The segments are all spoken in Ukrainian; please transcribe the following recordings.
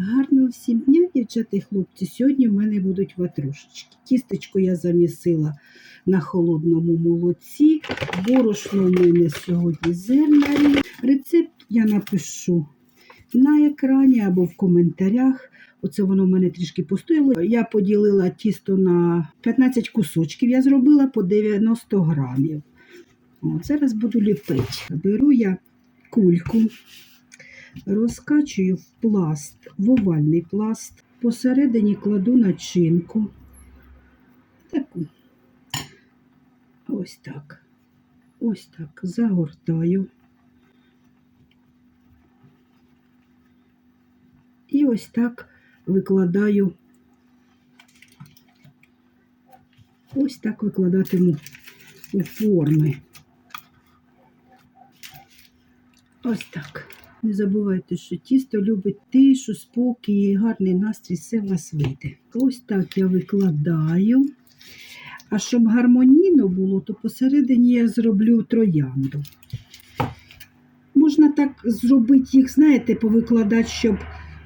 Гарного всім дня, дівчата і хлопці. Сьогодні в мене будуть ватрушечки. Тістечко я замісила на холодному молоці. Борошно в мене сьогодні зернарі. Рецепт я напишу на екрані або в коментарях. Оце воно в мене трішки постояло. Я поділила тісто на 15 кусочків. Я зробила по 90 грамів. От, зараз буду ліпити. Беру я кульку, розкачую в пласт, в овальний пласт. Посередині кладу начинку. Таку. Ось так. Ось так. Загортаю. І ось так викладаю. Ось так викладатиму у форми. Ось так. Не забувайте, що тісто любить тишу, спокій, і гарний настрій, все вас вийде. Ось так я викладаю. А щоб гармонійно було, то посередині я зроблю троянду. Можна так зробити їх, знаєте, повикладати, щоб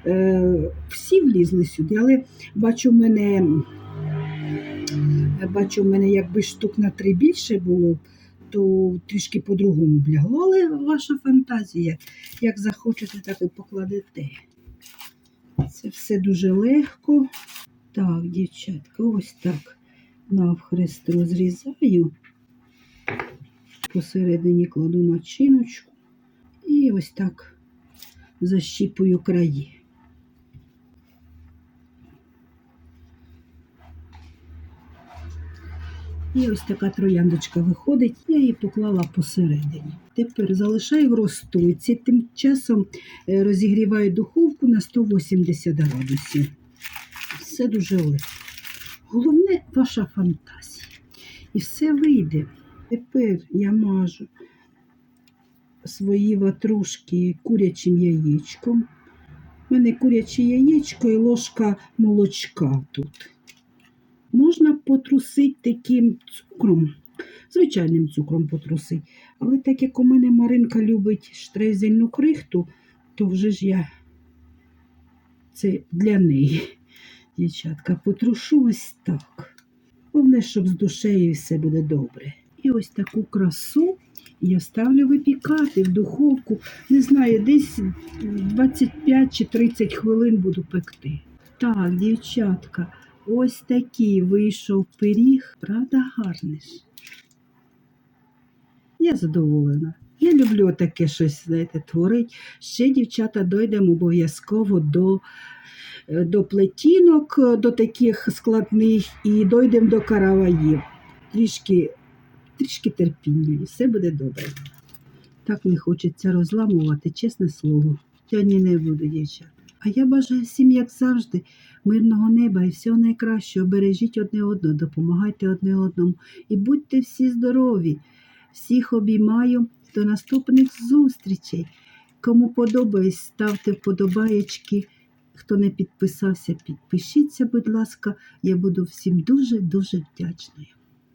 е, всі влізли сюди, але бачу, в мене, бачу, в мене якби штук на три більше було, то трішки по-другому б. Але ваша фантазія, як захочете, так і покладете. Це все дуже легко. Так, дівчатка, ось так навхрест розрізаю. Посередині кладу начиночку і ось так защіпую краї. І ось така трояндочка виходить, я її поклала посередині. Тепер залишаю в розстойці, тим часом е, розігріваю духовку на 180 градусів. Все дуже легко. Головне ваша фантазія. І все вийде. Тепер я мажу свої ватрушки курячим яєчком. У мене куряче яєчко і ложка молочка тут. Можна потрусити таким цукром, звичайним цукром потрусити. Але так як у мене Маринка любить штрезельну крихту, то вже ж я це для неї, дівчатка, потрушу ось так. Головне, щоб з душею все буде добре. І ось таку красу я ставлю випікати в духовку. Не знаю, десь 25 чи 30 хвилин буду пекти. Так, дівчатка, ось такий вийшов пиріг, правда, гарний ж. Я задоволена. Я люблю таке щось, знаєте, творить. Ще, дівчата, дойдемо обов'язково до, е, до плетінок, е, до таких складних, і дойдемо до караваїв. Трішки, трішки терпіння, і все буде добре. Так не хочеться розламувати, чесне слово. Сьогодні не буду, дівчата. А я бажаю всім, як завжди, мирного неба і всього найкращого. Бережіть одне одного, допомагайте одне одному і будьте всі здорові. Всіх обіймаю до наступних зустрічей. Кому подобається, ставте вподобаєчки. Хто не підписався, підпишіться, будь ласка. Я буду всім дуже-дуже вдячною.